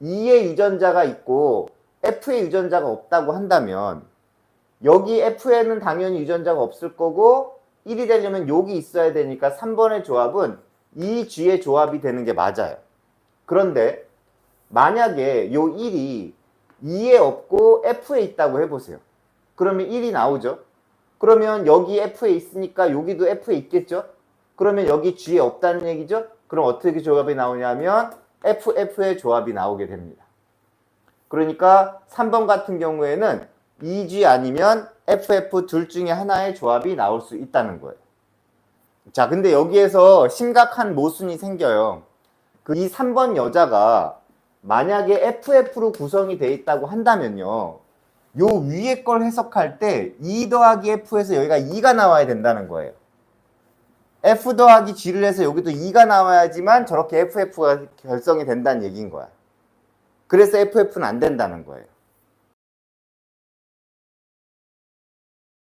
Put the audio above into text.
E의 유전자가 있고 F의 유전자가 없다고 한다면 여기 F에는 당연히 유전자가 없을 거고 1이 되려면 여기 있어야 되니까 3번의 조합은 E, G의 조합이 되는 게 맞아요. 그런데 만약에 요 1이 E에 없고 F에 있다고 해보세요. 그러면 1이 나오죠. 그러면 여기 F에 있으니까 여기도 F에 있겠죠. 그러면 여기 G에 없다는 얘기죠. 그럼 어떻게 조합이 나오냐면 FF의 조합이 나오게 됩니다. 그러니까 3번 같은 경우에는 EG 아니면 FF 둘 중에 하나의 조합이 나올 수 있다는 거예요. 자, 근데 여기에서 심각한 모순이 생겨요. 그 이 3번 여자가 만약에 FF로 구성이 돼 있다고 한다면요. 요 위에 걸 해석할 때 2 더하기 F에서 여기가 2가 나와야 된다는 거예요. F 더하기 G를 해서 여기도 2가 나와야지만 저렇게 FF가 결성이 된다는 얘기인 거야. 그래서 FF는 안 된다는 거예요.